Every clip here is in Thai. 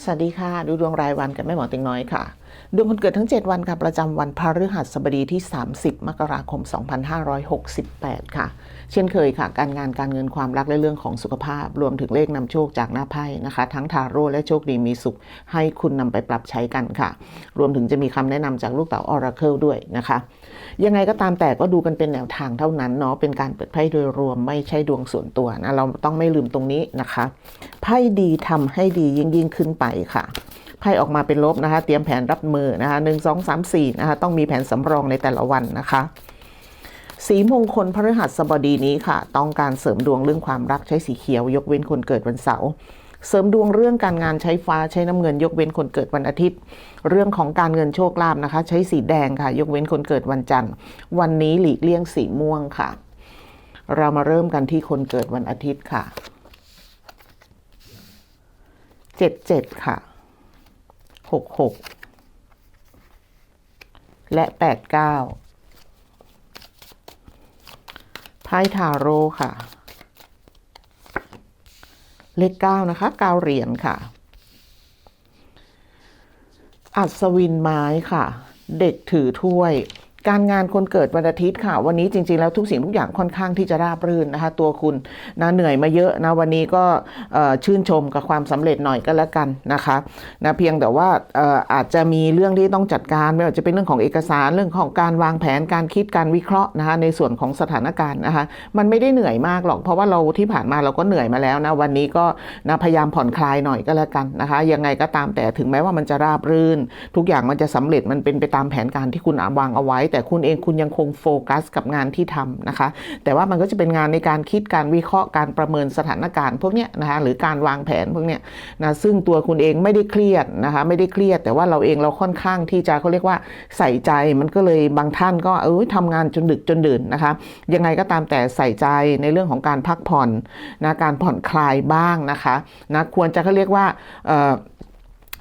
สวัสดีค่ะ ดูดวงรายวันกับแม่หมอติงน้อยค่ะ ดวงคนเกิดทั้ง 7 วันค่ะประจำวันพฤหัสบดีที่ 30 มกราคม 2568 ค่ะ เช่นเคยค่ะ การงานการเงินความรักและเรื่องของสุขภาพ รวมถึงเลขนำโชคจากหน้าไพ่นะคะ ทั้งทาโร่และโชคดีมีสุข ให้คุณนำไปปรับใช้กันค่ะ รวมถึงจะมีคำแนะนำจากลูกเต๋าออราเคิลด้วยนะคะ ยังไงก็ตามแต่ก็ดูกันเป็นแนวทางเท่านั้นเนาะเป็นการเปิดไพ่โดยรวมไม่ใช่ดวงส่วนตัวนะเราต้องไม่ลืมตรงนี้นะคะไพ่ดีทำให้ดียิ่งยิ่งขึ้นไปค่ะ ไพ่ออกมาเป็นลบนะคะ เตรียมแผนรับมือนะคะหนึ่งสองสามสี่นะคะต้องมีแผนสำรองในแต่ละวันนะคะ สีมงคลพฤหัสบดีนี้ค่ะ ต้องการเสริมดวงเรื่องความรักใช้สีเขียว ยกเว้นคนเกิดวันเสาร์เสริมดวงเรื่องการงานใช้ฟ้าใช้น้ำเงิน ยกเว้นคนเกิดวันอาทิตย์ เรื่องของการเงินโชคลาภนะคะ ใช้สีแดงค่ะ ยกเว้นคนเกิดวันจันทร์ วันนี้หลีกเลี่ยงสีม่วงค่ะ เรามาเริ่มกันที่คนเกิดวันอาทิตย์ค่ะเจ็ดเจ็ดค่ะ หกหกและแปดเก้าไพ่ทาโร่ค่ะ เลขเก้านะคะเก้าเหรียญค่ะ อัศวินไม้ค่ะ เด็กถือถ้วย การงานคนเกิดวันอาทิตย์ค่ะ วันนี้จริง ๆ แล้วทุกสิ่งทุกอย่างค่อนข้างที่จะราบรื่นนะคะ ตัวคุณนะเหนื่อยมาเยอะนะวันนี้ก็ชื่นชมกับความสำเร็จหน่อยก็แล้วกันนะคะนะเพียงแต่ว่าอออาจจะมีเรื่องที่ต้องจัดการไม่ว่าจะเป็นเรื่องของเอกสารเรื่องของการวางแผนการคิดการวิเคราะห์นะคะในส่วนของสถานการณ์นะคะมันไม่ได้เหนื่อยมากหรอก เพราะว่าเราที่ผ่านมาเราก็เหนื่อยมาแล้วนะวันนี้ก็นะพยายามผ่อนคลายหน่อยก็แล้วกันนะคะ ยังไงก็ตามแต่ถึงแม้ว่ามันจะราบรื่น ทุกอย่างมันจะสำเร็จมันเป็นไปตามแผนการที่คุณวางเอาไว้แต่คุณเองคุณยังคงโฟกัสกับงานที่ทำนะคะ แต่ว่ามันก็จะเป็นงานในการคิดการวิเคราะห์การประเมินสถานการณ์พวกเนี้ยนะคะหรือการวางแผนพวกเนี้ยนะซึ่งตัวคุณเองไม่ได้เครียดนะคะไม่ได้เครียด แต่ว่าเราเองเราค่อนข้างที่จะเขาเรียกว่าใส่ใจมันก็เลยบางท่านก็เออทำงานจนดึกจนดื่นนะคะยังไงก็ตามแต่ใส่ใจในเรื่องของการพักผ่อนนะการผ่อนคลายบ้างนะคะนะควรจะเขาเรียกว่าเออ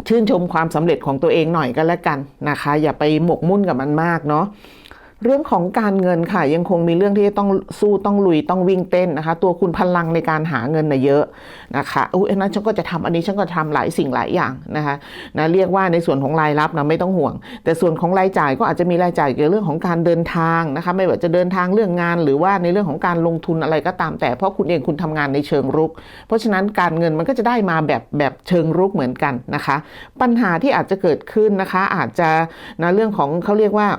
ชื่นชมความสำเร็จของตัวเองหน่อยก็แล้วกันนะคะ อย่าไปหมกมุ่นกับมันมากเนาะ เรื่องของการเงินค่ะยังคงมีเรื่องที่ต้องสู้ต้องลุยต้องวิ่งเต้นนะคะ ตัวคุณพลังในการหาเงินนะเยอะนะคะอุ้ยอันนั้นฉันก็จะทำอันนี้ฉันก็ทำหลายสิ่งหลายอย่างนะคะนะเรียกว่าในส่วนของรายรับนะไม่ต้องห่วง แต่ส่วนของรายจ่ายก็อาจจะมีรายจ่ายเกี่ยวกับเรื่องของการเดินทางนะคะไม่ว่าจะเดินทางเรื่องงาน หรือว่าในเรื่องของการลงทุนอะไรก็ตาม แต่เพราะคุณเองคุณทำงานในเชิงรุก เพราะฉะนั้นการเงินมันก็จะได้มาแบบแบบเชิงรุกเหมือนกันนะคะ ปัญหาที่อาจจะเกิดขึ้นนะคะอาจจะนะเรื่องของเขาเรียกว่า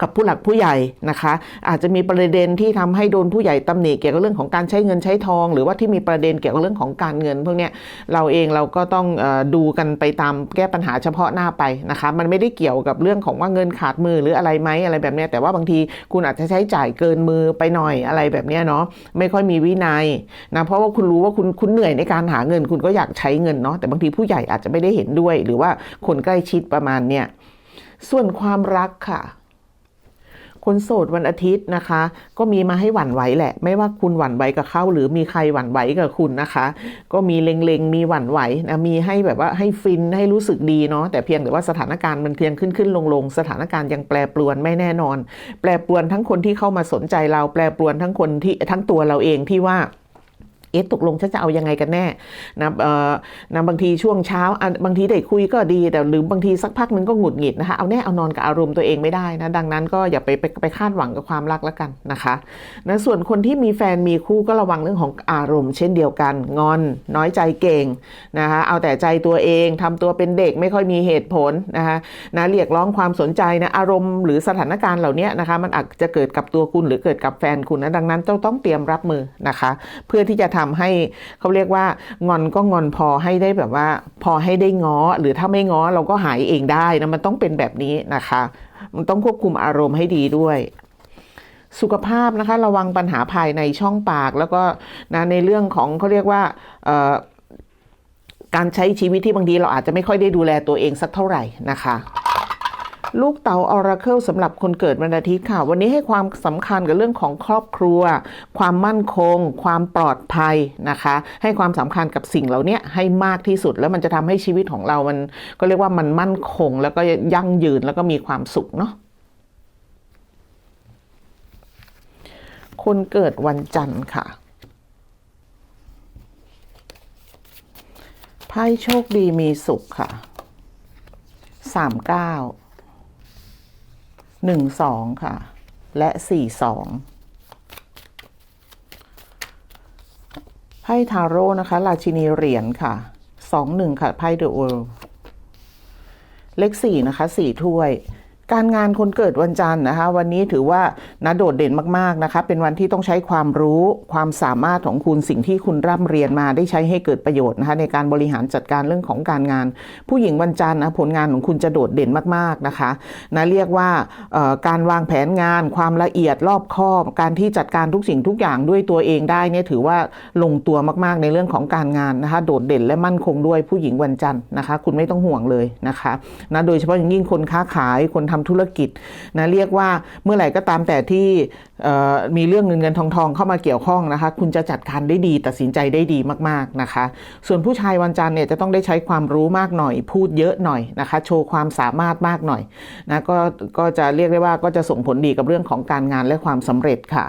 กับผู้หลักผู้ใหญ่นะคะ อาจจะมีประเด็นที่ทำให้โดนผู้ใหญ่ตำหนิเกี่ยวกับเรื่องของการใช้เงินใช้ทอง หรือว่าที่มีประเด็นเกี่ยวกับเรื่องของการเงินพวกนี้เราเองเราก็ต้องดูกันไปตามแก้ปัญหาเฉพาะหน้าไปนะคะ มันไม่ได้เกี่ยวกับเรื่องของว่าเงินขาดมือหรืออะไรไหมอะไรแบบนี้แต่ว่าบางทีคุณอาจจะใช้จ่ายเกินมือไปหน่อยอะไรแบบนี้เนาะไม่ค่อยมีวินัยนะเพราะว่าคุณรู้ว่าคุณคุณเหนื่อยในการหาเงิน คุณก็อยากใช้เงินเนาะแต่บางทีผู้ใหญ่อาจจะไม่ได้เห็นด้วย หรือว่าคนใกล้ชิดประมาณเนี้ยส่วนความรักค่ะ คนโสดวันอาทิตย์นะคะ ก็มีมาให้หวั่นไหวแหละ ไม่ว่าคุณหวั่นไหวกับเขาหรือมีใครหวั่นไหวกับคุณนะคะ ก็มีเล็งๆมีหวั่นไหวนะมีให้แบบว่าให้ฟินให้รู้สึกดีเนาะแต่เพียงแต่ว่าสถานการณ์มันเพียงขึ้นขึ้นลงลงสถานการณ์ยังแปรปรวนไม่แน่นอน แปรปรวนทั้งคนที่เข้ามาสนใจเราแปรปรวนทั้งคนที่ทั้งตัวเราเองที่ว่า เอ๊ะตกลงฉันจะเอายังไงกันแน่นะเอ่อนะบางทีช่วงเช้าบางทีได้คุยก็ดีแต่หรือบางทีสักพักนึงก็หงุดหงิดนะคะเอาแน่เอานอนกับอารมณ์ตัวเองไม่ได้นะดังนั้นก็อย่าไปไปไปคาดหวังกับความรักแล้วกันนะคะนะส่วนคนที่มีแฟนมีคู่ก็ระวังเรื่องของอารมณ์ เช่นเดียวกัน งอนน้อยใจเก่งนะคะเอาแต่ใจตัวเองทำตัวเป็นเด็กไม่ค่อยมีเหตุผลนะคะนะเรียกร้องความสนใจนะอารมณ์หรือสถานการณ์เหล่านี้นะคะมันอาจจะเกิดกับตัวคุณหรือเกิดกับแฟนคุณนะดังนั้นต้องต้องเตรียมรับมือนะคะ เพื่อที่จะททำให้เขาเรียกว่างอนก็งอนพอให้ได้แบบว่า พอให้ได้ง้อ หรือถ้าไม่ง้อเราก็หายเองได้นะมันต้องเป็นแบบนี้นะคะ มันต้องควบคุมอารมณ์ให้ดีด้วยสุขภาพนะคะ ระวังปัญหาภายในช่องปาก แล้วก็นะในเรื่องของเขาเรียกว่าการใช้ชีวิตที่บางทีเราอาจจะไม่ค่อยได้ดูแลตัวเองสักเท่าไหร่นะคะ ลูกเต๋าออราเคิลสำหรับคนเกิดวันอาทิตย์ค่ะ วันนี้ให้ความสำคัญกับเรื่องของครอบครัว ความมั่นคง ความปลอดภัยนะคะ ให้ความสำคัญกับสิ่งเหล่านี้ให้มากที่สุดแล้วมันจะทำให้ชีวิตของเรามันก็เรียกว่ามันมั่นคง แล้วก็ยั่งยืนแล้วก็มีความสุขเนาะคนเกิดวันจันทร์ค่ะไพ่โชคดีมีสุขค่ะสามเก้า หนึ่งสองค่ะ และสี่สองไพ่ทาโร่นะคะ ราชินีเหรียญค่ะสองหนึ่งค่ะไพ่เดอะโอลเลขสี่นะคะสี่ถ้วย การงานคนเกิดวันจันทร์นะคะ วันนี้ถือว่านะโดดเด่นมากๆนะคะ เป็นวันที่ต้องใช้ความรู้ความสามารถของคุณสิ่งที่คุณร่ำเรียนมาได้ใช้ให้เกิดประโยชน์นะคะในการบริหารจัดการเรื่องของการงาน ผู้หญิงวันจันทร์นะผลงานของคุณจะโดดเด่นมากๆนะคะนะเรียกว่าการวางแผนงาน ความละเอียดรอบคอบการที่จัดการทุกสิ่งทุกอย่างด้วยตัวเองได้เนี่ยถือว่าลงตัวมากๆในเรื่องของการงานนะคะโดดเด่นและมั่นคงด้วยผู้หญิงวันจันทร์นะคะ คุณไม่ต้องห่วงเลยนะคะนะโดยเฉพาะอย่างยิ่งคนค้าขายคนทำธุรกิจนะเรียกว่าเมื่อไหร่ก็ตามแต่ที่มีเรื่องเงินเงินทองทองเข้ามาเกี่ยวข้องนะคะ คุณจะจัดการได้ดีตัดสินใจได้ดีมากๆนะคะ ส่วนผู้ชายวันจันทร์เนี่ยจะต้องได้ใช้ความรู้มากหน่อย พูดเยอะหน่อยนะคะ โชว์ความสามารถมากหน่อยนะก็ก็จะเรียกได้ว่าก็จะส่งผลดีกับเรื่องของการงานและความสำเร็จค่ะ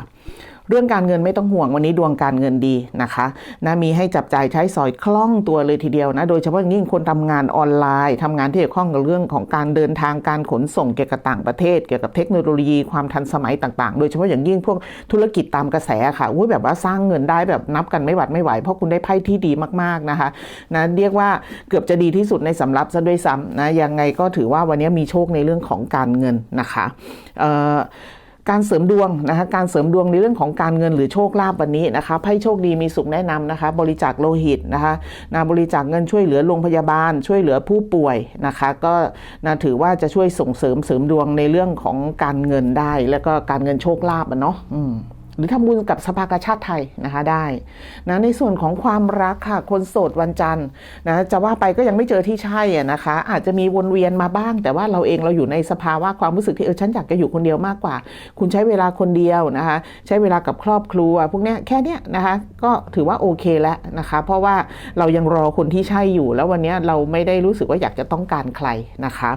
เรื่องการเงินไม่ต้องห่วงวันนี้ดวงการเงินดีนะคะนะมีให้จับจ่ายใช้สอยคล่องตัวเลยทีเดียวนะโดยเฉพาะอย่างยิ่งคนทำงานออนไลน์ทำงานที่เกี่ยวข้องกับเรื่องของการเดินทางการขนส่งเกี่ยวกับต่างประเทศ เกี่ยวกับเทคโนโลยีความทันสมัยต่างๆ โดยเฉพาะอย่างยิ่งพวกธุรกิจตามกระแสค่ะอุ้ยแบบว่าสร้างเงินได้แบบนับกันไม่หวัดไม่ไหวเพราะคุณได้ไพ่ที่ดีมากๆนะคะนะเรียกว่าเกือบจะดีที่สุดในสำรับซะด้วยซ้ำนะยังไงก็ถือว่าวันนี้มีโชคในเรื่องของการเงินนะคะเอ่อ การเสริมดวงนะคะการเสริมดวงในเรื่องของการเงินหรือโชคลาภวันนี้นะคะไพ่โชคดีมีสุขแนะนำนะคะ บริจาคโลหิตนะคะนะบริจาคเงินช่วยเหลือโรงพยาบาล ช่วยเหลือผู้ป่วยนะคะ ก็นะถือว่าจะช่วยส่งเสริมเสริมดวงในเรื่องของการเงินได้ แล้วก็การเงินโชคลาภอะเนาะอืม หรือทำบุญกับสภากาชาติไทยนะคะได้นะในส่วนของความรักค่ะ คนโสดวันจันทร์นะจะว่าไปก็ยังไม่เจอที่ใช่นะคะ อาจจะมีวนเวียนมาบ้าง แต่ว่าเราเองเราอยู่ในสภาวะความรู้สึกที่เออฉันอยากจะอยู่คนเดียวมากกว่า คุณใช้เวลาคนเดียวนะคะ ใช้เวลากับครอบครัว พวกเนี้ยแค่เนี้ยนะคะ ก็ถือว่าโอเคแล้วนะคะ เพราะว่าเรายังรอคนที่ใช่อยู่ แล้ววันนี้เราไม่ได้รู้สึกว่าอยากจะต้องการใครนะคะ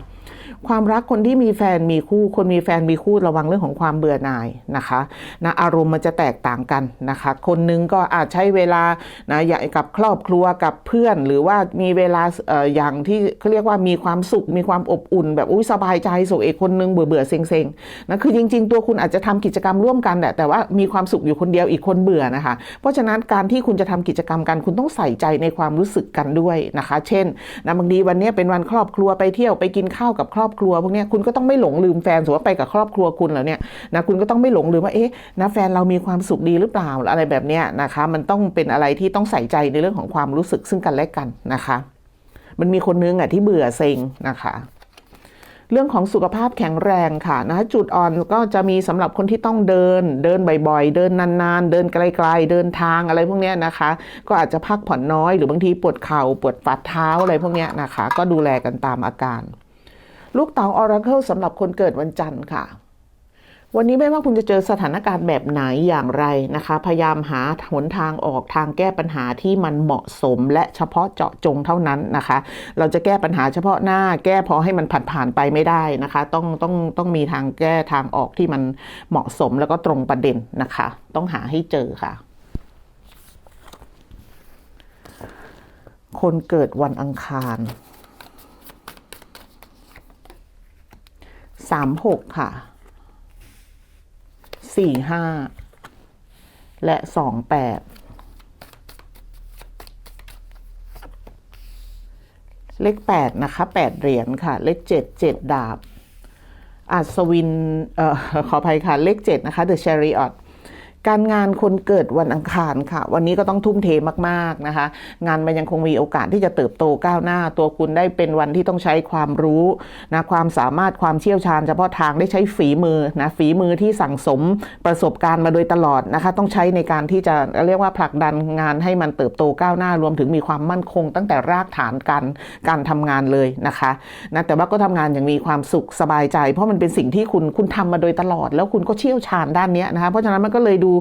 ความรักคนที่มีแฟนมีคู่ คนมีแฟนมีคู่ระวังเรื่องของความเบื่อหน่ายนะคะนะอารมณ์มันจะแตกต่างกันนะคะ คนหนึงก็อาจใช้เวลานะอย่างกับครอบครัวกับเพื่อน หรือว่ามีเวลาเอ่ออย่างที่เขาเรียกว่ามีความสุขมีความอบอุ่น แบบอุ้ยสบายใจสุขเอกคนหนึงเบื่อเบื่อเซ็งเซ็งๆนะคือจริง ๆ ตัวคุณอาจจะทำกิจกรรมร่วมกันแหละแต่ว่ามีความสุขอยู่คนเดียวอีกคนเบื่อนะคะ เพราะฉะนั้นการที่คุณจะทำกิจกรรมกัน คุณต้องใส่ใจในความรู้สึกกันด้วยนะคะ เช่นนะบางทีวันนี้เป็นวันครอบครัวไปเที่ยวไปกินข้าวกับครอบครัวพวกนี้คุณก็ต้องไม่หลงลืมแฟนสมมติว่าไปกับครอบครัวคุณแล้วเนี่ยนะคุณก็ต้องไม่หลงลืมว่าเอ๊ะนะแฟนเรามีความสุขดีหรือเปล่าอะไรแบบเนี้ยนะคะมันต้องเป็นอะไรที่ต้องใส่ใจในเรื่องของความรู้สึกซึ่งกันและกันนะคะ มันมีคนนึงอะที่เบื่อเซ็งนะคะเรื่องของสุขภาพแข็งแรงค่ะนะจุดอ่อนก็จะมีสำหรับคนที่ต้องเดิน เดินบ่อยๆ เดินนานๆ เดินไกลๆ เดินทางอะไรพวกนี้นะคะ ก็อาจจะพักผ่อนน้อยหรือบางทีปวดเข่าปวดฝ่าเท้าอะไรพวกนี้นะคะ ก็ดูแลกันตามอาการ ลูกเต๋าออราเคิลสำหรับคนเกิดวันจันทร์ค่ะ วันนี้ไม่ว่าคุณจะเจอสถานการณ์แบบไหนอย่างไรนะคะ พยายามหาหนทางออกทางแก้ปัญหาที่มันเหมาะสมและเฉพาะเจาะจงเท่านั้นนะคะ เราจะแก้ปัญหาเฉพาะหน้า แก้พอให้มันผ่านผ่านไปไม่ได้นะคะ ต้องต้องต้องมีทางแก้ทางออกที่มันเหมาะสมแล้วก็ตรงประเด็นนะคะ ต้องหาให้เจอค่ะคนเกิดวันอังคาร สามหกค่ะสี่ห้าและสองแปดเลขแปดนะคะแปดเหรียญค่ะ เลขเจ็ดเจ็ดดาบอัศวินเอ่อขออภัยค่ะ เลขเจ็ดนะคะ The Chariot การงานคนเกิดวันอังคารค่ะ วันนี้ก็ต้องทุ่มเทมากๆนะคะ งานมันยังคงมีโอกาสที่จะเติบโตก้าวหน้า ตัวคุณได้เป็นวันที่ต้องใช้ความรู้นะความสามารถความเชี่ยวชาญเฉพาะทางได้ใช้ฝีมือนะฝีมือที่สั่งสมประสบการณ์มาโดยตลอดนะคะ ต้องใช้ในการที่จะเรียกว่าผลักดันงานให้มันเติบโตก้าวหน้ารวมถึงมีความมั่นคง ตั้งแต่รากฐานการการทำงานเลยนะคะนะแต่ว่าก็ทำงานอย่างมีความสุขสบายใจ เพราะมันเป็นสิ่งที่คุณคุณทำมาโดยตลอด แล้วคุณก็เชี่ยวชาญด้านนี้นะคะเพราะฉะนั้นมันก็เลยดู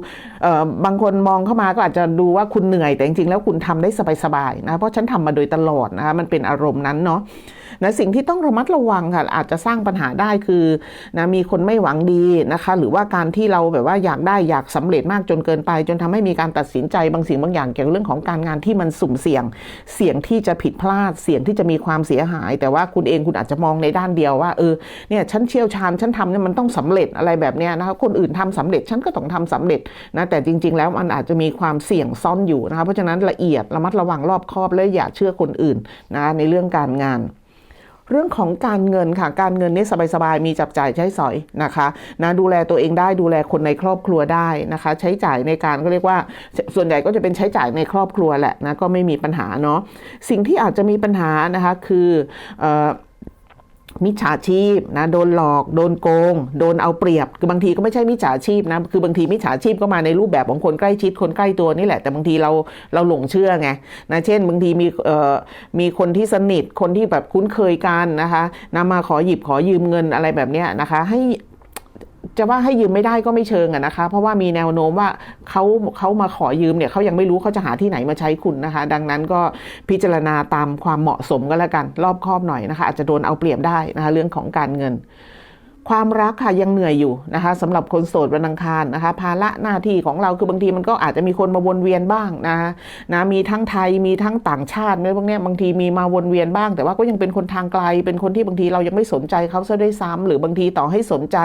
บางคนมองเข้ามาก็อาจจะดูว่าคุณเหนื่อยแต่จริงๆแล้วคุณทำได้สบายๆนะเพราะฉันทำมาโดยตลอดนะคะมันเป็นอารมณ์นั้นเนาะ นะสิ่งที่ต้องระมัดระวังค่ะอาจจะสร้างปัญหาได้คือนะมีคนไม่หวังดีนะคะ หรือว่าการที่เราแบบว่าอยากได้อยากสำเร็จมากจนเกินไป จนทำให้มีการตัดสินใจบางสิ่งบางอย่างเกี่ยวกับเรื่องของการงานที่มันสุ่มเสี่ยง เสี่ยงที่จะผิดพลาดเสี่ยงที่จะมีความเสียหาย แต่ว่าคุณเองคุณอาจจะมองในด้านเดียวว่าเออเนี่ยฉันเชี่ยวชาญฉันทำเนี่ยมันต้องสำเร็จอะไรแบบเนี้ยนะคะคนอื่นทำสำเร็จฉันก็ต้องทำสำเร็จนะแต่จริง ๆ แล้วมันอาจจะมีความเสี่ยงซ่อนอยู่นะคะเพราะฉะนั้นละเอียดระมัดระวังรอบคอบและอย่าเชื่อคนอื่นนะในเรื่องการงาน เรื่องของการเงินค่ะ การเงินนี่สบายๆ มีจับจ่ายใช้สอยนะคะนะดูแลตัวเองได้ดูแลคนในครอบครัวได้นะคะ ใช้จ่ายในการก็เรียกว่า ส่วนใหญ่ก็จะเป็นใช้จ่ายในครอบครัวแหละนะก็ไม่มีปัญหาเนาะสิ่งที่อาจจะมีปัญหานะคะคือเอ่อ มิจฉาชีพนะโดนหลอก โดนโกง โดนเอาเปรียบ คือบางทีก็ไม่ใช่มิจฉาชีพนะคือบางทีมิจฉาชีพก็มาในรูปแบบของคนใกล้ชิดคนใกล้ตัวนี่แหละแต่บางทีเราเราหลงเชื่อไงนะเช่น บางทีมีเอ่อมีคนที่สนิทคนที่แบบคุ้นเคยกันนะคะนะมาขอหยิบขอยืมเงินอะไรแบบเนี้ยนะคะ ให้ จะว่าให้ยืมไม่ได้ก็ไม่เชิงอะนะคะ เพราะว่ามีแนวโน้มว่าเขาเขามาขอยืมเนี่ยเขายังไม่รู้เขาจะหาที่ไหนมาใช้คุณนะคะ ดังนั้นก็พิจารณาตามความเหมาะสมก็แล้วกัน รอบคอบหน่อยนะคะ อาจจะโดนเอาเปรียบได้นะคะ เรื่องของการเงิน ความรักค่ะยังเหนื่อยอยู่นะคะสำหรับคนโสดวันอังคารนะคะ ภาระหน้าที่ของเราคือบางทีมันก็อาจจะมีคนมาวนเวียนบ้างนะคะนะมีทั้งไทยมีทั้งต่างชาติเนี่ยพวกเนี้ยบางทีมีมาวนเวียนบ้าง แต่ว่าก็ยังเป็นคนทางไกล เป็นคนที่บางทีเรายังไม่สนใจเขาซะด้วยซ้ำหรือบางทีต่อให้สนใจ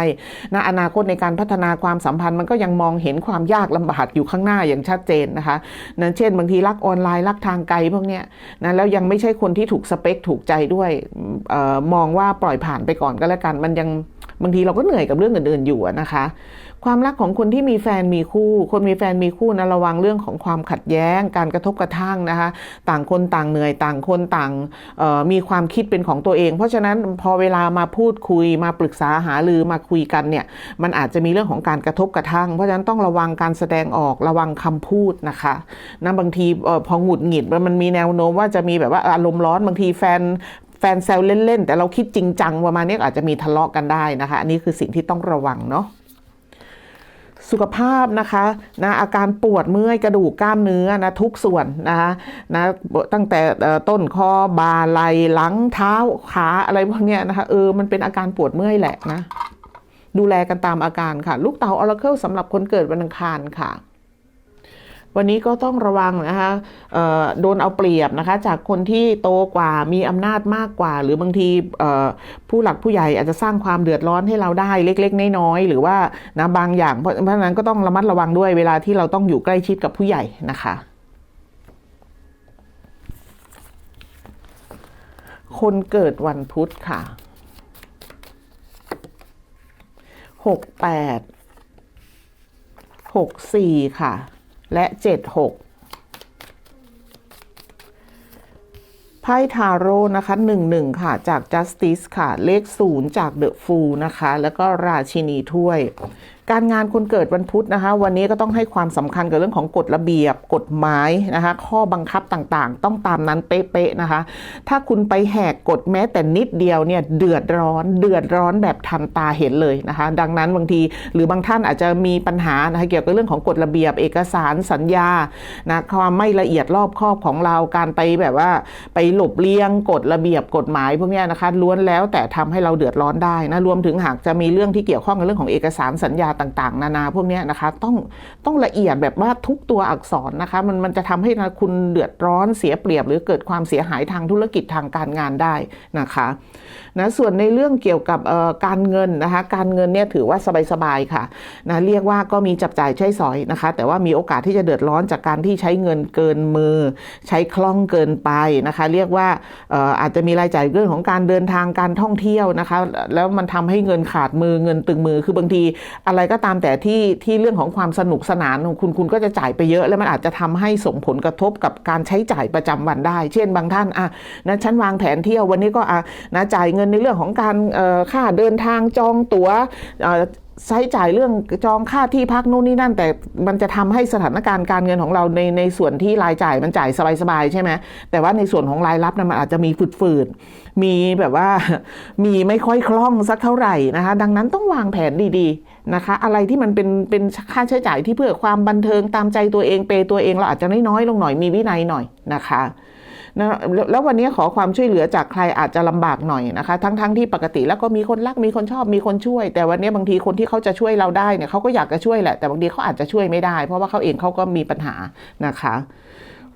นะอนาคตในการพัฒนาความสัมพันธ์มันก็ยังมองเห็นความยากลำบากอยู่ข้างหน้าอย่างชัดเจนนะคะนั่นเช่น บางทีรักออนไลน์รักทางไกลพวกเนี้ยนะแล้วยังไม่ใช่คนที่ถูกสเปคถูกใจด้วยออมองว่าปล่อยผ่านไปก่อนก็แล้วกันมันยัง บางทีเราก็เหนื่อยกับเรื่องอื่นๆอยู่นะคะ ความรักของคนที่มีแฟนมีคู่ คนมีแฟนมีคู่นะระวังเรื่องของความขัดแย้ง การกระทบกระทั่งนะคะ ต่างคนต่างเหนื่อยต่างคนต่างมีความคิดเป็นของตัวเอง เพราะฉะนั้นพอเวลามาพูดคุยมาปรึกษาหารือมาคุยกันเนี่ยมันอาจจะมีเรื่องของการกระทบกระทั่ง เพราะฉะนั้นต้องระวังการแสดงออกระวังคำพูดนะคะนะบางทีออพอหงุดหงิดมันมีแนวโน้มว่าจะมีแบบว่าอารมณ์ร้อนบางทีแฟน แฟนแซวเล่นๆ แต่เราคิดจริงจังประมาณนี้อาจจะมีทะเลาะกันได้นะคะ อันนี้คือสิ่งที่ต้องระวังเนาะสุขภาพนะคะนะอาการปวดเมื่อยกระดูกกล้ามเนื้อนะทุกส่วนนะคะนะตั้งแต่ต้นคอบ่าไหล่หลังเท้าขาอะไรพวกเนี้ยนะคะเออมันเป็นอาการปวดเมื่อยแหละนะ ดูแลกันตามอาการค่ะ ลูกเต๋าออร์เคิลสำหรับคนเกิดวันอังคารค่ะ วันนี้ก็ต้องระวังนะคะโดนเอาเปรียบนะคะ จากคนที่โตกว่ามีอำนาจมากกว่า หรือบางทีผู้หลักผู้ใหญ่อาจจะสร้างความเดือดร้อนให้เราได้เล็ก ๆ น้อยๆหรือว่านะบางอย่างเพราะเพราะฉะนั้นก็ต้องระมัดระวังด้วยเวลาที่เราต้องอยู่ใกล้ชิดกับผู้ใหญ่นะคะคนเกิดวันพุธค่ะ หกแปด หกสี่ค่ะ และเจ็ดหกไพ่ทาโร่นะคะหนึ่งหนึ่งค่ะ จาก Justice ค่ะ เลขศูนย์จาก The Fool นะคะ แล้วก็ราชินีถ้วย การงานคนเกิดวันพุธนะคะ วันนี้ก็ต้องให้ความสำคัญกับเรื่องของกฎระเบียบกฎหมายนะคะ ข้อบังคับต่างๆ ต้องตามนั้นเป๊ะๆนะคะ ถ้าคุณไปแหกกฎแม้แต่นิดเดียวเนี่ยเดือดร้อน เดือดร้อนแบบทันตาเห็นเลยนะคะ ดังนั้นบางทีหรือบางท่านอาจจะมีปัญหานะคะเกี่ยวกับเรื่องของกฎระเบียบเอกสารสัญญานะความไม่ละเอียดรอบคอบของเราการไปแบบว่า ไปหลบเลี่ยงกฎระเบียบกฎหมายพวกนี้นะคะล้วนแล้วแต่ทำให้เราเดือดร้อนได้นะรวมถึงหากจะมีเรื่องที่เกี่ยวข้องกับเรื่องของเอกสารสัญญาต่างๆ นานาพวกนี้นะคะต้องต้องละเอียดแบบว่าทุกตัวอักษรนะคะมันมันจะทำให้นะคุณเดือดร้อนเสียเปรียบ หรือเกิดความเสียหายทางธุรกิจทางการงานได้นะคะนะส่วนในเรื่องเกี่ยวกับการเงินนะคะการเงินเนี่ยถือว่าสบายๆค่ะนะเรียกว่าก็มีจับจ่ายใช้สอยนะคะ แต่ว่ามีโอกาสที่จะเดือดร้อนจากการที่ใช้เงินเกินมือ ใช้คล่องเกินไปนะคะ เรียกว่าเอ่ออาจจะมีรายจ่ายเรื่องของการเดินทางการท่องเที่ยวนะคะ แล้วมันทำให้เงินขาดมือเงินตึงมือคือบางทีอะไรก็ตามแต่ที่ที่เรื่องของความสนุกสนานของคุณคุณก็จะจ่ายไปเยอะ แล้วมันอาจจะทำให้ส่งผลกระทบกับการใช้จ่ายประจำวันได้ เช่นบางท่านอะนะฉันวางแผนเที่ยววันนี้ก็อะนะจ่ายเงินในเรื่องของการเอ่อค่าเดินทางจองตั๋วเอ่อใช้จ่ายเรื่องจองค่าที่พักนู่นนี่นั่น แต่มันจะทำให้สถานการณ์การเงินของเราในในส่วนที่รายจ่ายมันจ่ายสบายๆใช่ไหมแต่ว่าในส่วนของรายรับนะมันอาจจะมีฝืดๆมีแบบว่ามีไม่ค่อยคล่องสักเท่าไหร่นะคะ ดังนั้นต้องวางแผนดีๆ นะคะ อะไรที่มันเป็นเป็นค่าใช้จ่ายที่เพื่อความบันเทิงตามใจตัวเองเปย์ตัวเองเราอาจจะน้อยลงหน่อยมีวินัยหน่อยนะคะนะแล้ววันนี้ขอความช่วยเหลือจากใครอาจจะลำบากหน่อยนะคะ ทั้งๆทที่ปกติแล้วก็มีคนรักมีคนชอบมีคนช่วย แต่วันนี้บางทีคนที่เขาจะช่วยเราได้เนี่ยเขาก็อยากจะช่วยแหละแต่บางทีเขาอาจจะช่วยไม่ได้ เพราะว่าเขาเองเขาก็มีปัญหานะคะ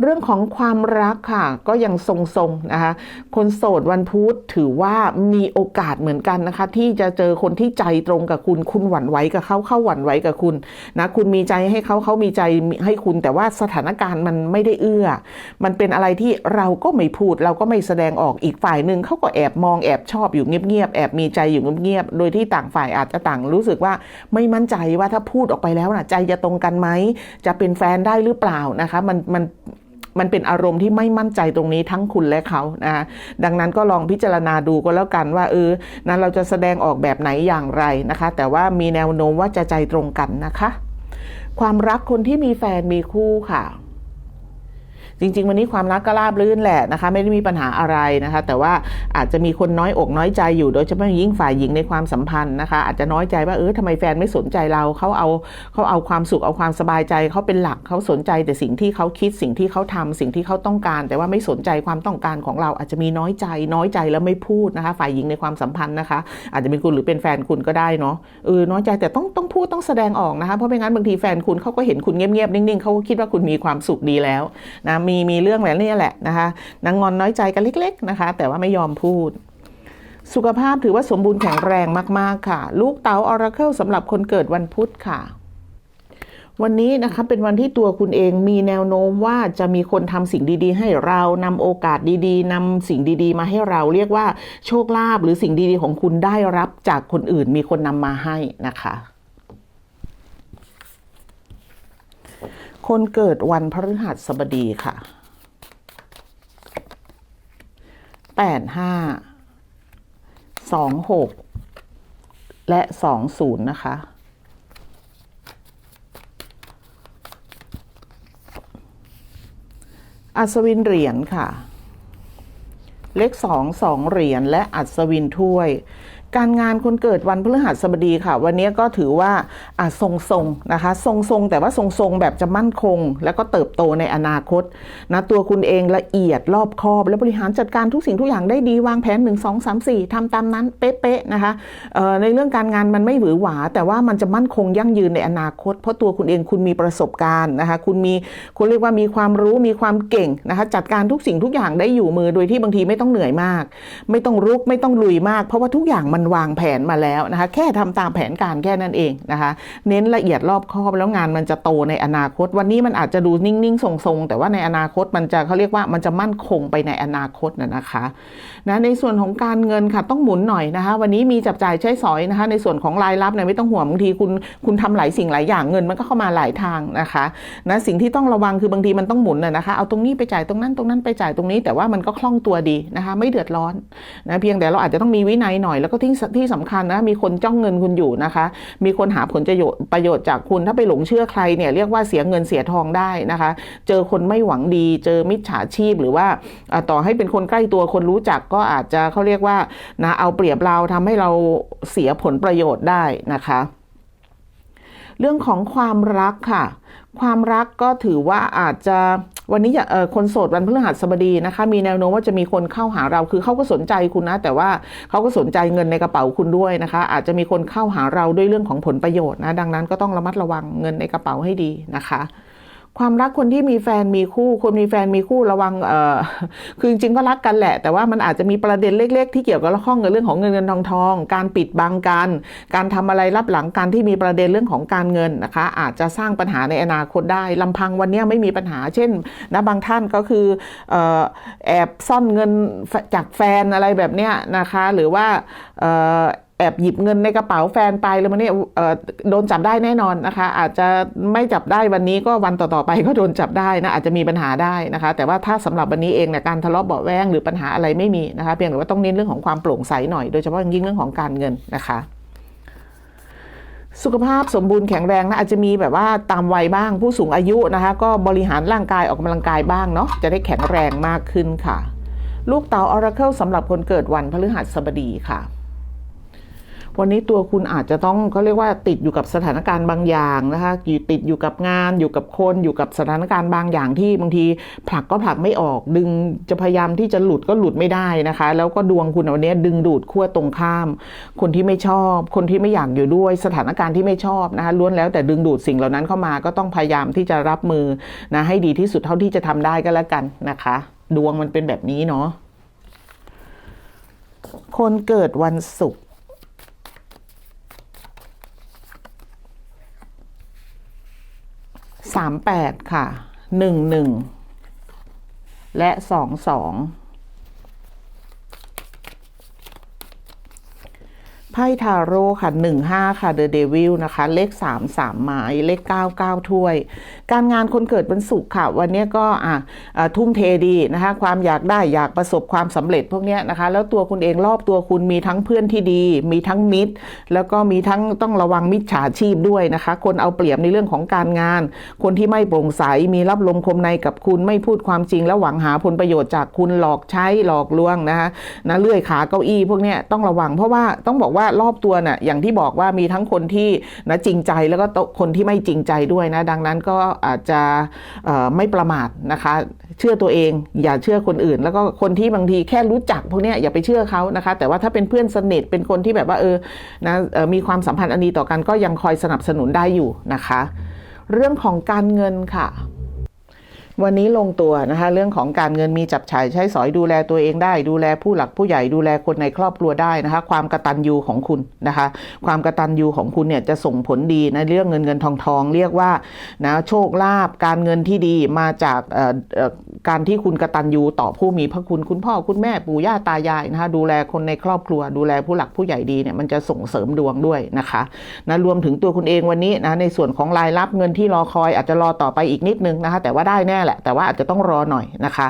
เรื่องของความรักค่ะ ก็ยังทรงๆนะคะ คนโสดวันพุธถือว่ามีโอกาสเหมือนกันนะคะ ที่จะเจอคนที่ใจตรงกับคุณ คุณหวั่นไหวกับเขาเข้าหวั่นไหวกับคุณนะคุณมีใจให้เขาเขามีใจให้คุณ แต่ว่าสถานการณ์มันไม่ได้เอื้อ มันเป็นอะไรที่เราก็ไม่พูดเราก็ไม่แสดงออกอีกฝ่ายหนึ่งเขาก็แอบมองแอบชอบอยู่เงียบๆแอบมีใจอยู่เงียบๆโดยที่ต่างฝ่ายอาจจะต่างรู้สึกว่าไม่มั่นใจว่าถ้าพูดออกไปแล้วนะใจจะตรงกันไหมจะเป็นแฟนได้หรือเปล่านะคะ มันมัน มันเป็นอารมณ์ที่ไม่มั่นใจตรงนี้ทั้งคุณและเขานะดังนั้นก็ลองพิจารณาดูก็แล้วกันว่าเออนั้นเราจะแสดงออกแบบไหนอย่างไรนะคะ แต่ว่ามีแนวโน้มว่าจะใจตรงกันนะคะ ความรักคนที่มีแฟนมีคู่ค่ะ จริง ๆ วันนี้ความรักก็ราบรื่นแหละนะคะ ไม่ได้มีปัญหาอะไรนะคะ แต่ว่าอาจจะมีคนน้อยอกน้อยใจอยู่โดยเฉพาะยิ่งฝ่ายหญิงในความสัมพันธ์นะคะ อาจจะน้อยใจว่าเออทำไมแฟนไม่สนใจเราเขาเอาเขาเอาความสุขเอาความสบายใจเขาเป็นหลักเขาสนใจแต่สิ่งที่เขาคิดสิ่งที่เขาทำสิ่งที่เขาต้องการ แต่ว่าไม่สนใจความต้องการของเราอาจจะมีน้อยใจ น้อยใจแล้วไม่พูดนะคะ ฝ่ายหญิงในความสัมพันธ์นะคะ อาจจะเป็นคุณหรือเป็นแฟนคุณก็ได้เนาะเออน้อยใจแต่ต้องต้องพูดต้องแสดงออกนะคะเพราะไม่งั้นบางทีแฟนคุณเขาก็เห็นคุณเงียบๆนิ่งๆเขาก็คิดว่าคุณมีความสุขดีแล้วนะมีมีเรื่องแบบนี้แหละนะคะนางงอนน้อยใจกันเล็ก ๆนะคะ แต่ว่าไม่ยอมพูด สุขภาพถือว่าสมบูรณ์แข็งแรงมาก ๆ ค่ะ ลูกเต๋าออราเคิลสำหรับคนเกิดวันพุธค่ะวันนี้นะคะเป็นวันที่ตัวคุณเองมีแนวโน้มว่าจะมีคนทำสิ่งดีๆ ให้เรานำโอกาสดีๆนำสิ่งดีๆ มาให้เราเรียกว่าโชคลาภหรือสิ่งดีๆ ของคุณได้รับจากคนอื่นมีคนนำมาให้นะคะ คนเกิดวันพฤหัสบดีค่ะแปดห้าสองหกและสองศูนย์นะคะ อัศวินเหรียญค่ะ เลขสองสองเหรียญและอัศวินถ้วย การงานคนเกิดวันพฤหัสบดีค่ะ วันนี้ก็ถือว่าอะทรงๆนะคะทรงๆแต่ว่าทรงๆแบบจะมั่นคง แล้วก็เติบโตในอนาคตนะตัวคุณเองละเอียดรอบคอบ และบริหารจัดการทุกสิ่งทุกอย่างได้ดีวางแผน 1 2 3 4ทำตามนั้นเป๊ะๆนะคะในเรื่องการงานมันไม่หวือหวา แต่ว่ามันจะมั่นคงยั่งยืนในอนาคต เพราะตัวคุณเองคุณมีประสบการณ์นะคะคุณมีคุณเรียกว่ามีความรู้มีความเก่งนะคะจัดการทุกสิ่งทุกอย่างได้อยู่มือโดยที่บางทีไม่ต้องเหนื่อยมาก ไม่ต้องรุกไม่ต้องลุยมาก เพราะว่าทุกอย่างมันวางแผนมาแล้วนะคะ แค่ทำตามแผนการแค่นั้นเองนะคะ เน้นละเอียดรอบคอบแล้วงานมันจะโตในอนาคต วันนี้มันอาจจะดูนิ่งๆทรงๆ แต่ว่าในอนาคตมันจะเขาเรียกว่ามันจะมั่นคงไปในอนาคตนะนะคะนะในส่วนของการเงินค่ะต้องหมุนหน่อยนะคะ วันนี้มีจับจ่ายใช้สอยนะคะ ในส่วนของรายรับเนี่ยไม่ต้องห่วงบางทีคุณคุณทำหลายสิ่งหลายอย่างเงินมันก็เข้ามาหลายทางนะคะนะสิ่งที่ต้องระวังคือบางทีมันต้องหมุนน่ะนะคะเอาตรงนี้ไปจ่ายตรงนั้นตรงนั้นไปจ่ายตรงนี้ แต่ว่ามันก็คล่องตัวดีนะคะ ไม่เดือดร้อนนะเพียงแต่เราอาจจะต้องมีวินัยหน่อยแล้วก็ที่ที่สำคัญนะมีคนจ้องเงินคุณอยู่นะคะ มีคนหาผลประโยชน์ประโยชน์จากคุณถ้าไปหลงเชื่อใครเนี่ยเรียกว่าเสียเงินเสียทองได้นะคะ เจอคนไม่หวังดี เจอมิจฉาชีพหรือว่าต่อให้เป็นคนใกล้ตัวคนรู้จักก็อาจจะเขาเรียกว่านะเอาเปรียบเราทำให้เราเสียผลประโยชน์ได้นะคะ เรื่องของความรักค่ะ ความรักก็ถือว่าอาจจะ วันนี้คนโสดวันพฤหัสบดีนะคะ มีแนวโน้มว่าจะมีคนเข้าหาเราคือเขาก็สนใจคุณนะ แต่ว่าเขาก็สนใจเงินในกระเป๋าคุณด้วยนะคะ อาจจะมีคนเข้าหาเราด้วยเรื่องของผลประโยชน์นะ ดังนั้นก็ต้องระมัดระวังเงินในกระเป๋าให้ดีนะคะ ความรักคนที่มีแฟนมีคู่ คนมีแฟนมีคู่ระวังเออคือจริงๆก็รักกันแหละ แต่ว่ามันอาจจะมีประเด็นเล็ก ๆ ที่เกี่ยวกับข้องกับเรื่องของเงินเงินทองทองการปิดบังกัน การทำอะไรรับหลังการที่มีประเด็นเรื่องของการเงินนะคะ อาจจะสร้างปัญหาในอนาคตได้ลำพังวันนี้ไม่มีปัญหา เช่นนะบางท่านก็คือเออแอบซ่อนเงินจากแฟนอะไรแบบเนี้ยนะคะ หรือว่าเออ แอบหยิบเงินในกระเป๋าแฟนไปแล้วมันเนี่ยโดนจับได้แน่นอนนะคะ อาจจะไม่จับได้วันนี้ก็วันต่อๆไปก็โดนจับได้นะอาจจะมีปัญหาได้นะคะ แต่ว่าถ้าสำหรับวันนี้เองเนี่ยการทะเลาะเบาแวงหรือปัญหาอะไรไม่มีนะคะเพียงแต่ว่าต้องเน้นเรื่องของความโปร่งใสหน่อยโดยเฉพาะอย่างยิ่งเรื่องของการเงินนะคะสุขภาพสมบูรณ์แข็งแรงนะอาจจะมีแบบว่าตามวัยบ้างผู้สูงอายุนะคะ ก็บริหารร่างกายออกกำลังกายบ้างเนาะจะได้แข็งแรงมากขึ้นค่ะ ลูกเต๋าออราเคิลสำหรับคนเกิดวันพฤหัสบดีค่ะ วันนี้ตัวคุณอาจจะต้องเขาเรียกว่าติดอยู่กับสถานการณ์บางอย่างนะคะอยู่ติดอยู่กับงานอยู่กับคนอยู่กับสถานการณ์บางอย่างที่บางทีผลักก็ผลักไม่ออก ดึงจะพยายามที่จะหลุดก็หลุดไม่ได้นะคะ แล้วก็ดวงคุณวันนี้ดึงดูดขั้วตรงข้าม คนที่ไม่ชอบ คนที่ไม่อยากอยู่ด้วยสถานการณ์ที่ไม่ชอบนะคะล้วนแล้วแต่ดึงดูดสิ่งเหล่านั้นเข้ามาก็ต้องพยายามที่จะรับมือนะให้ดีที่สุดเท่าที่จะทำได้ก็แล้วกันนะคะ ดวงมันเป็นแบบนี้เนาะคนเกิดวันศุกร์ 38 ค่ะ 11 และ 22 พ่ทาโร่ค่ะหนึ่งห้าค่ะเดอะเดวิลนะคะ เลขสามสามไม้เลขเก้าเก้าถ้วย การงานคนเกิดวันศุกร์ค่ะ วันนี้ก็อะอะทุ่มเทดีนะคะ ความอยากได้อยากประสบความสำเร็จพวกนี้นะคะ แล้วตัวคุณเองรอบตัวคุณมีทั้งเพื่อนที่ดี มีทั้งมิตร แล้วก็มีทั้งต้องระวังมิจฉาชีพด้วยนะคะ คนเอาเปรียบในเรื่องของการงาน คนที่ไม่โปร่งใสมีรับลมคมในกับคุณไม่พูดความจริง แล้วหวังหาผลประโยชน์จากคุณหลอกใช้หลอกลวงนะคะนะเลื่อยขาเก้าอี้พวกนี้ต้องระวังเพราะว่าต้องบอกว่ารอบตัวน่ะอย่างที่บอกว่ามีทั้งคนที่นะจริงใจแล้วก็คนที่ไม่จริงใจด้วยนะ ดังนั้นก็อาจจะไม่ประมาทนะคะ เชื่อตัวเองอย่าเชื่อคนอื่น แล้วก็คนที่บางทีแค่รู้จักพวกนี้อย่าไปเชื่อเขานะคะ แต่ว่าถ้าเป็นเพื่อนสนิทเป็นคนที่แบบว่าเออนะมีความสัมพันธ์อันดีต่อกันก็ยังคอยสนับสนุนได้อยู่นะคะ เรื่องของการเงินค่ะ วันนี้ลงตัวนะคะเรื่องของการเงินมีจับฉ่ายใช้สอยดูแลตัวเองได้ ดูแลผู้หลักผู้ใหญ่ดูแลคนในครอบครัวได้นะคะความกระตันยูของคุณนะคะ ความกระตันยูของคุณเนี่ยจะส่งผลดีในเรื่องเงินเงินทองทองเรียกว่านะโชคลาภการเงินที่ดีมาจากการที่คุณกระตันยูต่อผู้มีพระคุณคุณพ่อคุณแม่ปู่ย่าตายายนะคะดูแลคนในครอบครัว ดูแลผู้หลักผู้ใหญ่ดีเนี่ยมันจะส่งเสริมดวงด้วยนะคะนะรวมถึงตัวคุณเองวันนี้นะในส่วนของรายรับเงินที่รอคอยอาจจะรอต่อไปอีกนิดนึงนะคะแต่ว่าได้แน่แหละ แต่ว่าอาจจะต้องรอหน่อยนะคะ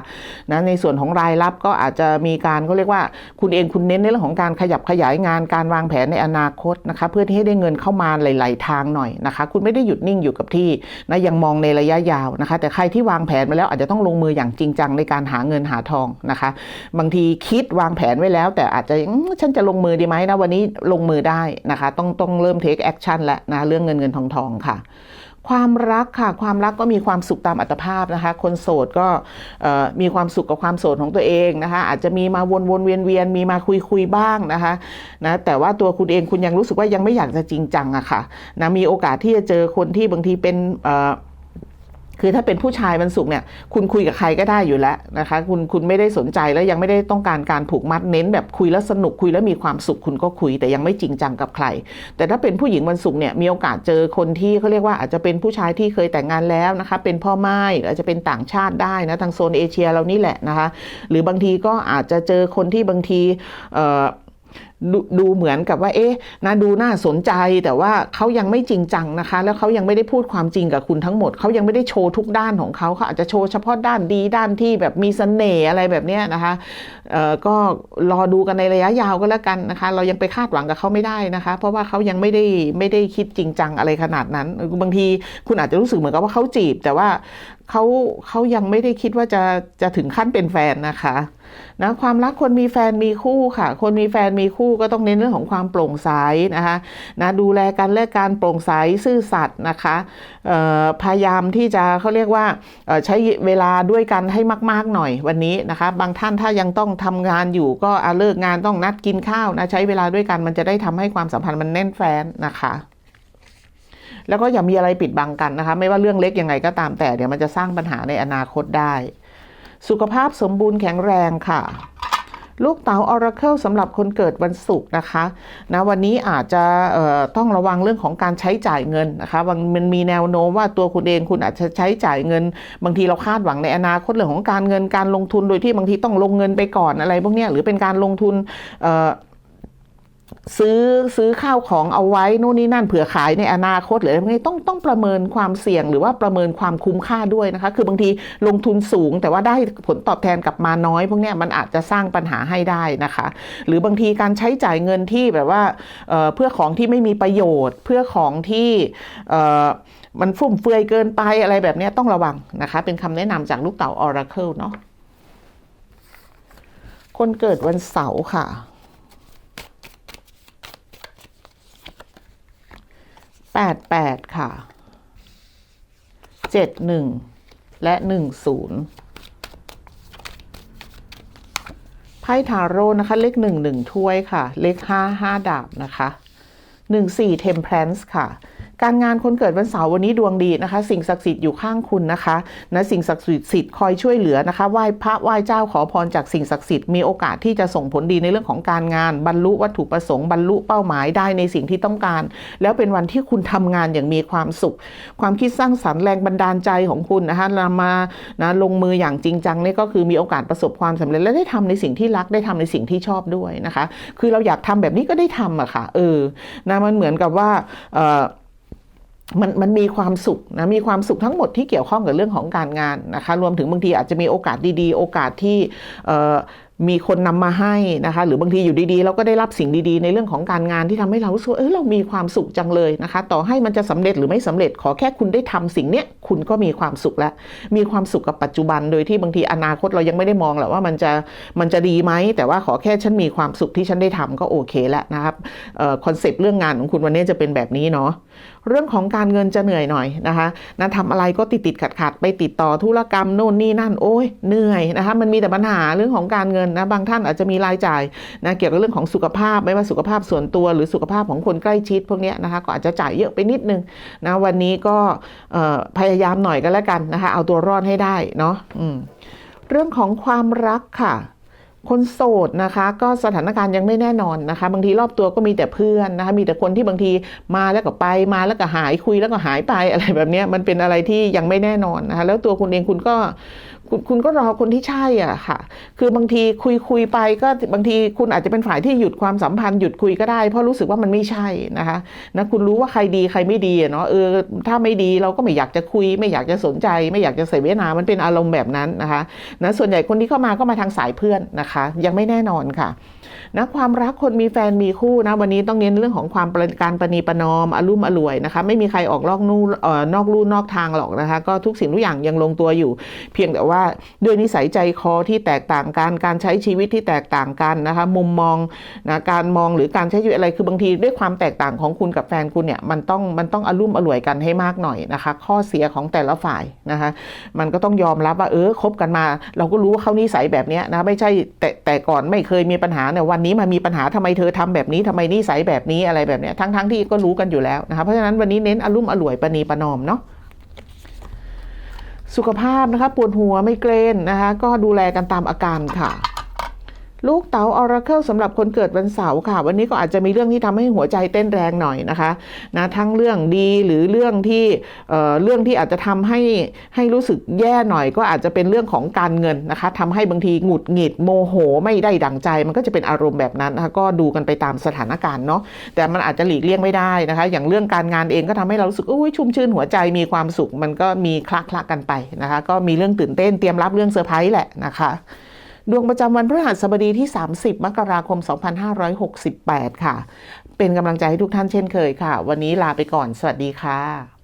นะในส่วนของรายรับก็อาจจะมีการเขาเรียกว่าคุณเองคุณเน้นในเรื่องของการขยับขยายงานการวางแผนในอนาคตนะคะเพื่อที่ให้ได้เงินเข้ามาหลาย ๆ ทางหน่อยนะคะ คุณไม่ได้หยุดนิ่งอยู่กับที่นะยังมองในระยะยาวนะคะ แต่ใครที่วางแผนมาแล้วอาจจะต้องลงมืออย่างจริงจังในการหาเงินหาทองนะคะ บางทีคิดวางแผนไว้แล้ว แต่อาจจะฉันจะลงมือดีไหมนะวันนี้ลงมือได้นะคะ ต้องต้องเริ่มเทคแอคชั่นแล้วนะเรื่องเงินเงินทองทองค่ะ ความรักค่ะความรักก็มีความสุขตามอัตภาพนะคะ คนโสดก็มีความสุขกับความโสดของตัวเองนะคะ อาจจะมีมาวนวนเวียนเวียนมีมาคุยคุยบ้างนะคะนะแต่ว่าตัวคุณเองคุณยังรู้สึกว่ายังไม่อยากจะจริงจังอะค่ะนะมีโอกาสที่จะเจอคนที่บางทีเป็นเอ่อ คือถ้าเป็นผู้ชายวันศุกร์เนี่ยคุณคุยกับใครก็ได้อยู่แล้วนะคะคุณคุณไม่ได้สนใจแล้วยังไม่ได้ต้องการการผูกมัดเน้น แบบคุยแล้วสนุกคุยแล้วมีความสุขคุณก็คุย แต่ยังไม่จริงจังกับใคร แต่ถ้าเป็นผู้หญิงวันศุกร์เนี่ยมีโอกาสเจอคนที่เขาเรียกว่าอาจจะเป็นผู้ชายที่เคยแต่งงานแล้วนะคะเป็นพ่อไม้ออาจจะเป็นต่างชาติได้นะทางโซนเอเชียเรานี่แหละนะคะหรือบางทีก็อาจจะเจอคนที่บางทีเอ่อ ดดูเหมือนกับว่าเอ๊ะนะดูน่าสนใจแต่ว่าเขายังไม่จริงจังนะคะ แล้วเขายังไม่ได้พูดความจริงกับคุณทั้งหมดเขายังไม่ได้โชว์ทุกด้านของเขาเขาอาจจะโชว์เฉพาะด้านดีด้านที่แบบมีเสน่ห์อะไรแบบเนี้ยนะคะเอ่อก็รอดูกันในระยะยาวก็แล้วกันนะคะ เรายังไปคาดหวังกับเขาไม่ได้นะคะ เพราะว่าเขายังไม่ได้ไม่ได้คิดจริงจังอะไรขนาดนั้น บางทีคุณอาจจะรู้สึกเหมือนกับว่าเขาจีบ แต่ว่าเขาเขายังไม่ได้คิดว่าจะจะถึงขั้นเป็นแฟนนะคะ นะความรักคนมีแฟนมีคู่ค่ะ คนมีแฟนมีคู่ก็ต้องเน้นเรื่องของความโปร่งใสนะคะนะดูแลกันและการโปร่งใสซื่อสัตย์นะคะพยายามที่จะเขาเรียกว่าใช้เวลาด้วยกันให้มาก ๆหน่อยวันนี้นะคะ บางท่านถ้ายังต้องทำงานอยู่ก็อาเลิกงานต้องนัดกินข้าวนะใช้เวลาด้วยกันมันจะได้ทำให้ความสัมพันธ์มันแน่นแฟนนะคะแล้วก็อย่ามีอะไรปิดบังกันนะคะ ไม่ว่าเรื่องเล็กยังไงก็ตามแต่เดี๋ยวมันจะสร้างปัญหาในอนาคตได้ สุขภาพสมบูรณ์แข็งแรงค่ะลูกเต๋าออราเคิลสำหรับคนเกิดวันศุกร์นะคะนะวันนี้อาจจะต้องระวังเรื่องของการใช้จ่ายเงินนะคะมันมีแนวโน้มว่าตัวคุณเองคุณอาจจะใช้จ่ายเงิน บางทีเราคาดหวังในอนาคตเรื่องของการเงินการลงทุนโดยที่บางทีต้องลงเงินไปก่อนอะไรพวกนี้หรือเป็นการลงทุนเซื้อซื้อข้าวของเอาไว้นู่นนี่นั่นเผื่อขายในอนาคตหรืออะไรพวกนี้ต้องต้องประเมินความเสี่ยงหรือว่าประเมินความคุ้มค่าด้วยนะคะ คือบางทีลงทุนสูง แต่ว่าได้ผลตอบแทนกลับมาน้อย พวกนี้มันอาจจะสร้างปัญหาให้ได้นะคะ หรือบางทีการใช้จ่ายเงินที่แบบว่าเอ่อเพื่อของที่ไม่มีประโยชน์ เพื่อของที่เอ่อมันฟุ่มเฟือยเกินไปอะไรแบบนี้ต้องระวังนะคะ เป็นคำแนะนำจากลูกเต๋าออราเคิลเนาะคนเกิดวันเสาร์ค่ะ แปดแปดค่ะเจ็ดหนึ่งและหนึ่งศูนย์ไพ่ทาโร่นะคะ เลขหนึ่งหนึ่งถ้วยค่ะ เลขห้าห้าดาบนะคะหนึ่งสี่เทมเพลนส์ค่ะ การงานคนเกิดวันเสาร์วันนี้ดวงดีนะคะ สิ่งศักดิ์สิทธิ์อยู่ข้างคุณนะคะนะสิ่งศักดิ์สิทธิ์คอยช่วยเหลือนะคะไหว้พระไหว้เจ้าขอพรจากสิ่งศักดิ์สิทธิ์มีโอกาสที่จะส่งผลดีในเรื่องของการงาน บรรลุวัตถุประสงค์บรรลุเป้าหมายได้ในสิ่งที่ต้องการ แล้วเป็นวันที่คุณทำงานอย่างมีความสุข ความคิดสร้างสรรค์แรงบันดาลใจของคุณนะคะนำมานะลงมืออย่างจริงจังนี่ก็คือมีโอกาสประสบความสำเร็จและได้ทำในสิ่งที่รักได้ทำในสิ่งที่ชอบด้วยนะคะ คือเราอยากทำแบบนี้ก็ได้ทำอะค่ะ เออนะมันเหมือนกับว่าเออ มันมันมีความสุขนะมีความสุขทั้งหมดที่เกี่ยวข้องกับเรื่องของการงานนะคะรวมถึงบางทีอาจจะมีโอกาสดีๆ โอกาสที่มีคนนำมาให้นะคะหรือบางทีอยู่ดีๆ เราก็ได้รับสิ่งดีๆ ในเรื่องของการงานที่ทำให้เรารู้สึกเออเรามีความสุขจังเลยนะคะ ต่อให้มันจะสำเร็จหรือไม่สำเร็จขอแค่คุณได้ทำสิ่งเนี้ยคุณก็มีความสุขแล้ว มีความสุขกับปัจจุบันโดยที่บางทีอนาคตเรายังไม่ได้มองแหละว่ามันจะมันจะดีไหมแต่ว่าขอแค่ฉันมีความสุขที่ฉันได้ทำก็โอเคแล้วนะครับคอนเซปต์เรื่องงานของคุณวันนี้จะเป็นแบบนี้เนาะเรื่องของการเงินจะเหนื่อยหน่อยนะคะนะทำอะไรก็ติดติดขัดขัดไปติดต่อธุรกรรมโน่นนี่นั่นโอ้ยเหนื่อยนะคะมันมีแต่ปัญหาเรื่องของการเงินนะบางท่านอาจจะมีรายจ่ายนะเกี่ยวกับเรื่องของสุขภาพไม่ว่าสุขภาพส่วนตัวหรือสุขภาพของคนใกล้ชิดพวกนี้นะคะก็อาจจะจ่ายเยอะไปนิดนึงนะวันนี้ก็พยายามหน่อยก็แล้วกันนะคะเอาตัวรอดให้ได้เนาะเรื่องของความรักค่ะ คนโสดนะคะก็สถานการณ์ยังไม่แน่นอนนะคะ บางทีรอบตัวก็มีแต่เพื่อนนะคะมีแต่คนที่บางทีมาแล้วก็ไปมาแล้วก็หายคุยแล้วก็หายไปอะไรแบบนี้มันเป็นอะไรที่ยังไม่แน่นอนนะคะแล้วตัวคุณเองคุณก็ คุณคุณก็รอคนที่ใช่อะค่ะ คือบางทีคุยคุยไปก็บางทีคุณอาจจะเป็นฝ่ายที่หยุดความสัมพันธ์หยุดคุยก็ได้ เพราะรู้สึกว่ามันไม่ใช่นะคะนะคุณรู้ว่าใครดีใครไม่ดีเนาะเออถ้าไม่ดีเราก็ไม่อยากจะคุย ไม่อยากจะสนใจ ไม่อยากจะเสวนา มันเป็นอารมณ์แบบนั้นนะคะนะส่วนใหญ่คนที่เข้ามาก็มาทางสายเพื่อนนะคะ ยังไม่แน่นอนค่ะ นะความรักคนมีแฟนมีคู่นะวันนี้ต้องเน้นเรื่องของความประการประนีประนอมอารมณ์อร่วยนะคะไม่มีใครออกนอกนู่เอ่อนอกลู่นอกทางหรอกนะคะก็ทุกสิ่งทุกอย่างยังลงตัวอยู่ เพียงแต่ว่าด้วยนิสัยใจคอที่แตกต่างกันการใช้ชีวิตที่แตกต่างกันนะคะมุมมองนะการมองหรือการใช้ชีวิตอะไรคือบางทีด้วยความแตกต่างของคุณกับแฟนคุณเนี่ยมันต้องมันต้องอารมณ์อร่วยกันให้มากหน่อยนะคะ ข้อเสียของแต่ละฝ่ายนะคะมันก็ต้องยอมรับว่าเออคบกันมา เราก็รู้ว่าเขานิสัยแบบนี้นะไม่ใช่แต่แต่ก่อนไม่เคยมีปัญหาเนี่ยวันนี้มามีปัญหาทำไมเธอทำแบบนี้ทำไมนิสัยแบบนี้อะไรแบบเนี้ยทั้งทั้งที่ก็รู้กันอยู่แล้วนะคะเพราะฉะนั้นวันนี้เน้นอารมณ์อร่วยปณีประนอมเนาะสุขภาพนะคะปวดหัวไม่เกรนนะคะก็ดูแลกันตามอาการค่ะ ลูกเต๋าออราเคิลสำหรับคนเกิดวันเสาร์ค่ะ วันนี้ก็อาจจะมีเรื่องที่ทำให้หัวใจเต้นแรงหน่อยนะคะนะทั้งเรื่องดีหรือเรื่องที่เอ่อเรื่องที่อาจจะทำให้ให้รู้สึกแย่หน่อย ก็อาจจะเป็นเรื่องของการเงินนะคะทำให้บางทีหงุดหงิดโมโห ไม่ได้ดังใจ มันก็จะเป็นอารมณ์แบบนั้นนะคะก็ดูกันไปตามสถานการณ์เนาะแต่มันอาจจะหลีกเลี่ยงไม่ได้นะคะ อย่างเรื่องการงานเองก็ทำให้เรารู้สึกอุ้ยชุ่มชื่นหัวใจมีความสุขมันก็มีคลักคลักกันไปนะคะ ก็มีเรื่องตื่นเต้นเตรียมรับเรื่องเซอร์ไพรส์แหละนะคะ ดวงประจำวันพฤหัสบดีที่ 30 มกราคม 2568 ค่ะ เป็นกำลังใจให้ทุกท่านเช่นเคยค่ะ วันนี้ลาไปก่อน สวัสดีค่ะ